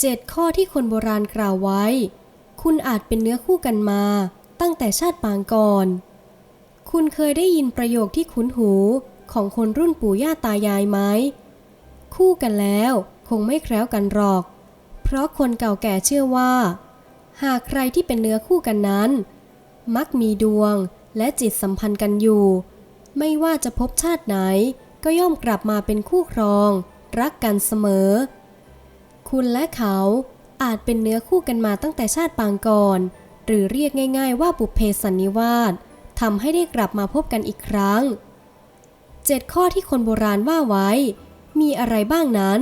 เจ็ดข้อที่คนโบราณกล่าวไว้ คุณอาจเป็นเนื้อคู่กันมาตั้งแต่ชาติปางก่อน คุณเคยได้ยินประโยคที่คุ้นหูของคนรุ่นปู่ย่าตายายไหม คู่กันแล้วคงไม่แคล้วกันหรอก เพราะคนเก่าแก่เชื่อว่า หากใครที่เป็นเนื้อคู่กันนั้น มักมีดวงและจิตสัมพันธ์กันอยู่ ไม่ว่าจะพบชาติไหนก็ย่อมกลับมาเป็นคู่ครอง รักกันเสมอ คุณและเขาอาจเป็นเนื้อคู่กันมาตั้งแต่ชาติปางก่อน หรือเรียกง่าย ๆ ว่าบุพเพสันนิวาสทำให้ได้กลับมาพบกันอีกครั้งเจ็ดข้อที่คนโบราณว่าไว้ มีอะไรบ้างนั้น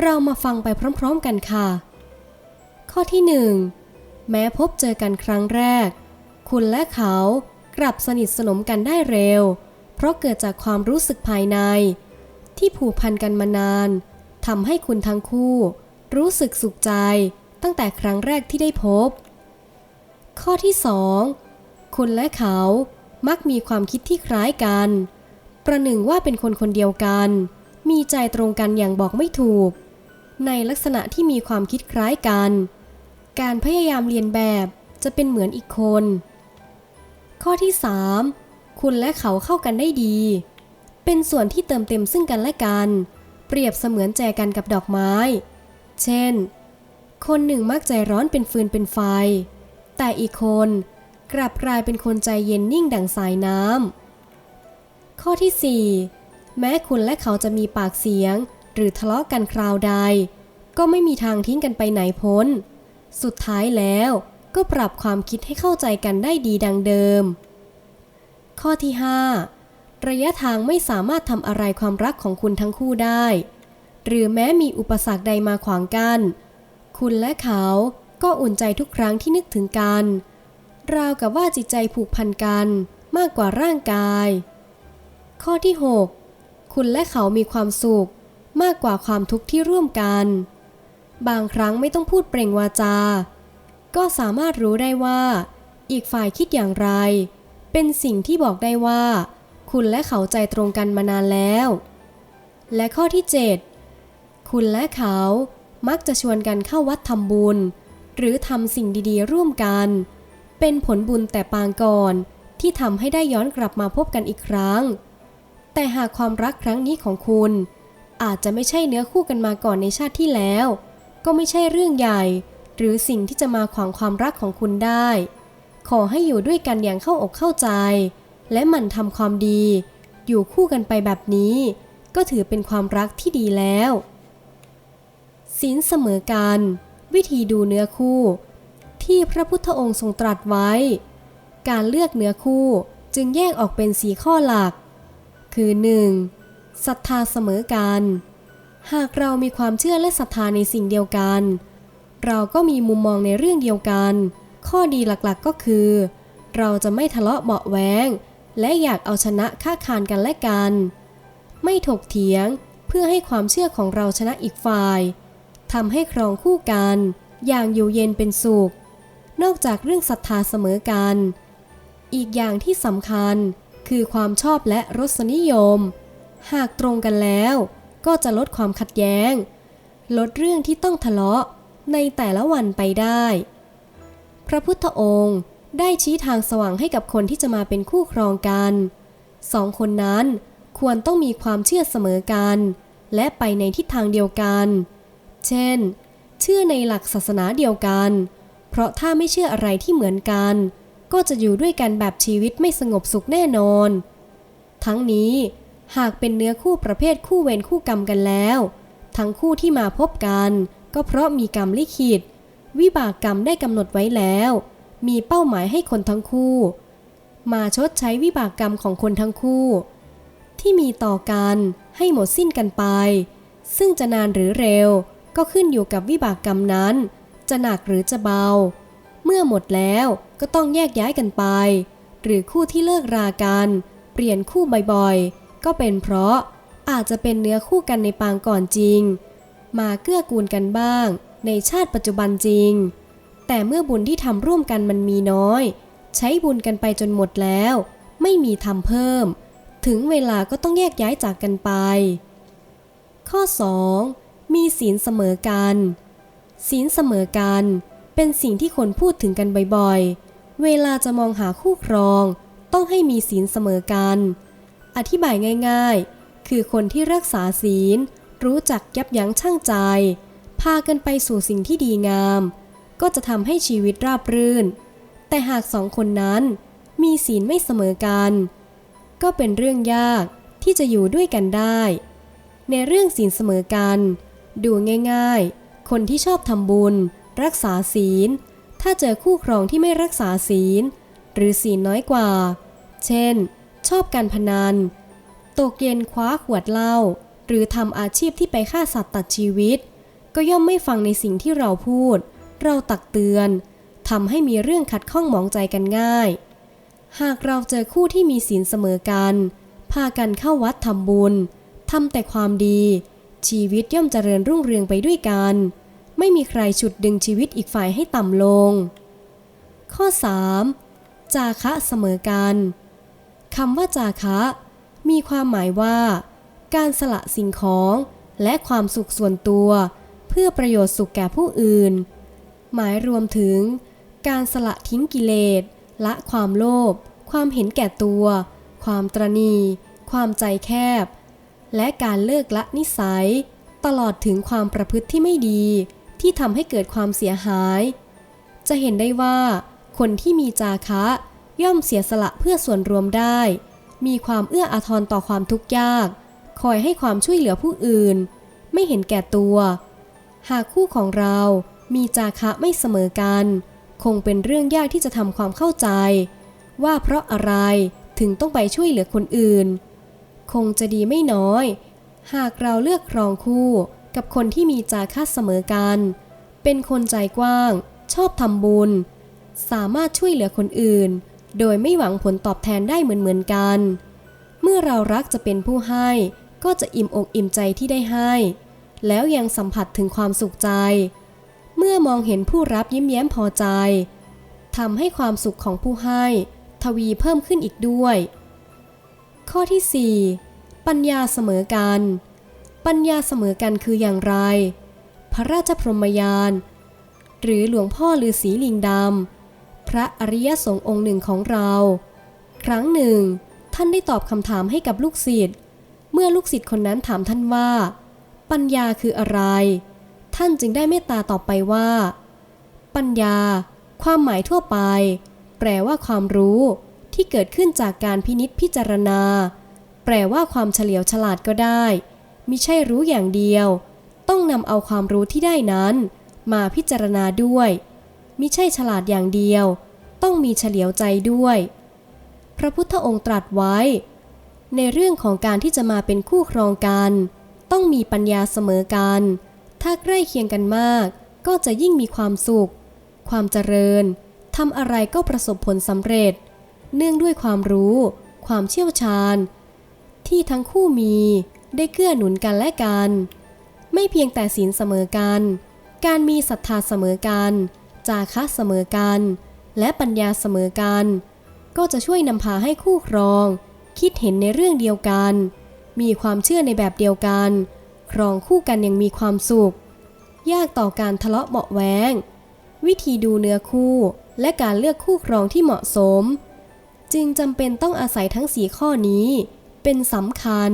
เรามาฟังไปพร้อมๆกันค่ะ ข้อที่หนึ่งแม้พบเจอกันครั้งแรก คุณและเขากลับสนิทสนมกันได้เร็ว เพราะเกิดจากความรู้สึกภายใน ที่ผูกพันกันมานานทำให้คุณทั้งคู่ รู้สึกสุขใจตั้งแต่ครั้งแรกที่ได้พบ ข้อที่สองคุณและเขามักมีความคิดที่คล้ายกัน ประหนึ่งว่าเป็นคนคนเดียวกัน มีใจตรงกันอย่างบอกไม่ถูก ในลักษณะที่มีความคิดคล้ายกัน การพยายามเรียนแบบจะเป็นเหมือนอีกคน ข้อที่ 3 คุณและเขาเข้ากันได้ดี เป็นส่วนที่เติมเต็มซึ่งกันและกัน เปรียบเสมือนแจกันกับดอกไม้ เช่น คนหนึ่งมักใจร้อนเป็นฟืนเป็นไฟ แต่อีกคนกลับกลายเป็นคนใจเย็นนิ่งดังสายน้ำ ข้อที่ 4 แม้คุณและเขาจะมีปากเสียง หรือทะเลาะกันคราวใด ก็ไม่มีทางทิ้งกันไปไหนพ้น สุดท้ายแล้วก็ปรับความคิดให้เข้าใจกันได้ดีดังเดิม ข้อที่ 5 ระยะทางไม่สามารถทำอะไรความรักของคุณทั้งคู่ได้ หรือแม้มีอุปสรรคใดมาขวางกัน้น คุณและเขาก็อุ่นใจทุกครั้งที่นึกถึงกัน ราวกับว่าจิตใจผูกพันกันมากกว่าร่างกาย ข้อที่ 6 คุณและเขามีความสุข มากกว่าความทุกข์ที่ร่วมกัน บางครั้งไม่ต้องพูดเปล่งวาจา ก็สามารถรู้ได้ว่า อีกฝ่ายคิดอย่างไร เป็นสิ่งที่บอกได้ว่า คุณและเขาใจตรงกันมานานแล้ว และข้อที่ 7 คุณและเขามักจะชวนกันเข้าวัดทำบุญ หรือทำสิ่งดีๆร่วมกัน เป็นผลบุญแต่ปางก่อนที่ทำให้ได้ย้อนกลับมาพบกันอีกครั้ง แต่หากความรักครั้งนี้ของคุณ อาจจะไม่ใช่เนื้อคู่กันมาก่อนในชาติที่แล้ว ก็ไม่ใช่เรื่องใหญ่ หรือสิ่งที่จะมาขวางความรักของคุณได้ ขอให้อยู่ด้วยกันอย่างเข้าอกเข้าใจ และหมั่นทำความดี อยู่คู่กันไปแบบนี้ ก็ถือเป็นความรักที่ดีแล้ว ศีลเสมอกัน วิธีดูเนื้อคู่ ที่พระพุทธองค์ทรงตรัสไว้ การเลือกเนื้อคู่จึงแยกออกเป็นสีข้อหลัก คือ 1. ศรัทธาเสมอกัน หากเรามีความเชื่อและศรัทธาในสิ่งเดียวกัน เราก็มีมุมมองในเรื่องเดียวกัน ข้อดีหลักๆก็คือ เราจะไม่ทะเลาะเบาะแว้งและอยากเอาชนะค่าคานกันและกัน ไม่ถกเถียงเพื่อให้ความเชื่อของเราชนะอีกฝ่าย ทำให้ครองคู่กัน อย่างอยู่เย็นเป็นสุข นอกจากเรื่องศรัทธาเสมอกัน อีกอย่างที่สำคัญคือความชอบและรสนิยม หากตรงกันแล้วก็จะลดความขัดแย้ง ลดเรื่องที่ต้องทะเลาะในแต่ละวันไปได้ พระพุทธองค์ได้ชี้ทางสว่างให้กับคนที่จะมาเป็นคู่ครองกัน สองคนนั้นควรต้องมีความเชื่อเสมอกัน และไปในทิศทางเดียวกัน เช่น เชื่อในหลักศาสนาเดียวกัน เพราะถ้าไม่เชื่ออะไรที่เหมือนกัน ก็จะอยู่ด้วยกันแบบชีวิตไม่สงบสุขแน่นอน ทั้งนี้หากเป็นเนื้อคู่ประเภทคู่เวรคู่กรรมกันแล้ว ทั้งคู่ที่มาพบกัน ก็เพราะมีกรรมลิขิต วิบากกรรมได้กำหนดไว้แล้ว มีเป้าหมายให้คนทั้งคู่ มาชดใช้วิบากกรรมของคนทั้งคู่ ที่มีต่อกันให้หมดสิ้นกันไป ซึ่งจะนานหรือเร็ว ก็ขึ้นอยู่กับวิบากกรรมนั้น จะหนักหรือจะเบา เมื่อหมดแล้วก็ต้องแยกย้ายกันไป หรือคู่ที่เลิกรากัน เปลี่ยนคู่บ่อยๆ ก็เป็นเพราะอาจจะเป็นเนื้อคู่กันในปางก่อนจริง มาเกื้อกูลกันบ้าง ในชาติปัจจุบันจริง แต่เมื่อบุญที่ทำร่วมกันมันมีน้อย ใช้บุญกันไปจนหมดแล้ว ไม่มีทำเพิ่ม ถึงเวลาก็ต้องแยกย้ายจากกันไป ข้อ 2. มีศีลเสมอกัน ศีลเสมอกันเป็นสิ่งที่คนพูดถึงกันบ่อยๆ เวลาจะมองหาคู่ครอง ต้องให้มีศีลเสมอกัน อธิบายง่ายๆ คือคนที่รักษาศีล รู้จักยับยั้งชั่งใจ พากันไปสู่สิ่งที่ดีงาม ก็จะทำให้ชีวิตราบรื่น แต่หากสองคนนั้นมีศีลไม่เสมอกัน ก็เป็นเรื่องยากที่จะอยู่ด้วยกันได้ ในเรื่องศีลเสมอกัน ดูง่ายๆ คนที่ชอบทำบุญ รักษาศีล ถ้าเจอคู่ครองที่ไม่รักษาศีล หรือศีลน้อยกว่า เช่น ชอบการพนัน ตกเย็นคว้าขวดเหล้า หรือทำอาชีพที่ไปฆ่าสัตว์ตัดชีวิต ก็ย่อมไม่ฟังในสิ่งที่เราพูด เราตักเตือนทำให้มีเรื่องขัดข้องหมองใจกันง่าย หากเราเจอคู่ที่มีศีลเสมอกัน พากันเข้าวัดทำบุญทำแต่ความดี ชีวิตย่อมเจริญรุ่งเรืองไปด้วยกัน ไม่มีใครฉุดดึงชีวิตอีกฝ่ายให้ต่ำลง ข้อ 3. จาคะเสมอกันคำว่าจาคะ มีความหมายว่า การสละสิ่งของและความสุขส่วนตัว เพื่อประโยชน์สุขแก่ผู้อื่น หมายรวมถึง การสละทิ้งกิเลสละความโลภความเห็นแก่ตัว ความตรณี ความใจแคบ และการเลิกละนิสัย ตลอดถึงความประพฤติที่ไม่ดี ที่ทำให้เกิดความเสียหาย จะเห็นได้ว่า คนที่มีจาคะ ย่อมเสียสละเพื่อส่วนรวมได้ มีความเอื้ออาทรต่อความทุกข์ยาก คอยให้ความช่วยเหลือผู้อื่น ไม่เห็นแก่ตัว หากคู่ของเรามีจาคะไม่เสมอกัน คงเป็นเรื่องยากที่จะทำความเข้าใจ ว่าเพราะอะไรถึงต้องไปช่วยเหลือคนอื่น คงจะดีไม่น้อย หากเราเลือกครองคู่กับคนที่มีจาคะเสมอกัน เป็นคนใจกว้าง ชอบทำบุญ สามารถช่วยเหลือคนอื่น โดยไม่หวังผลตอบแทนได้เหมือนเหมือนๆกัน เมื่อเรารักจะเป็นผู้ให้ ก็จะอิ่มอกอิ่มใจที่ได้ให้ แล้วยังสัมผัสถึงความสุขใจ เมื่อมองเห็นผู้รับยิ้มแย้มพอใจทำให้ความสุขของผู้ให้ ทวีเพิ่มขึ้นอีกด้วย ข้อที่ 4 ปัญญาเสมอกัน ปัญญาเสมอกันคืออย่างไร พระราชพรหมยาน หรือหลวงพ่อฤาษีลิงดำ พระอริยสงฆ์องค์หนึ่งของเรา ครั้งหนึ่ง ท่านได้ตอบคำถามให้กับลูกศิษย์ เมื่อลูกศิษย์คนนั้นถามท่านว่า ปัญญาคืออะไร ท่านจึงได้เมตตาตอบไปว่า ปัญญา ความหมายทั่วไป แปลว่าความรู้ ที่เกิดขึ้นจากการพินิษพิจารณา แปลว่าความเฉลียวฉลาดก็ได้มิใช่รู้อย่างเดียว ต้องนำเอาความรู้ที่ได้นั้น มาพิจารณาด้วยมิใช่ฉลาดอย่างเดียว ต้องมีเฉลียวใจด้วย พระพุทธองค์ตรัสไว้ ในเรื่องของการที่จะมาเป็นคู่ครองกัน ต้องมีปัญญาเสมอกัน ถ้าใกล้เคียงกันมาก ก็จะยิ่งมีความสุข ความเจริญทำอะไรก็ประสบผลสำเร็จ เนื่องด้วยความรู้ ความเชี่ยวชาญ ที่ทั้งคู่มีได้เกื้อหนุนกันและกัน ไม่เพียงแต่ศีลเสมอกัน การมีศรัทธาเสมอกัน จาคะเสมอกัน และปัญญาเสมอกัน ก็จะช่วยนำพาให้คู่ครอง คิดเห็นในเรื่องเดียวกัน มีความเชื่อในแบบเดียวกัน ครองคู่กันอย่างมีความสุข ยากต่อการทะเลาะเบาะแวงวิธีดูเนื้อคู่และการเลือกคู่ครองที่เหมาะสม จึงจำเป็นต้องอาศัยทั้งสีข้อนี้ เป็นสำคัญ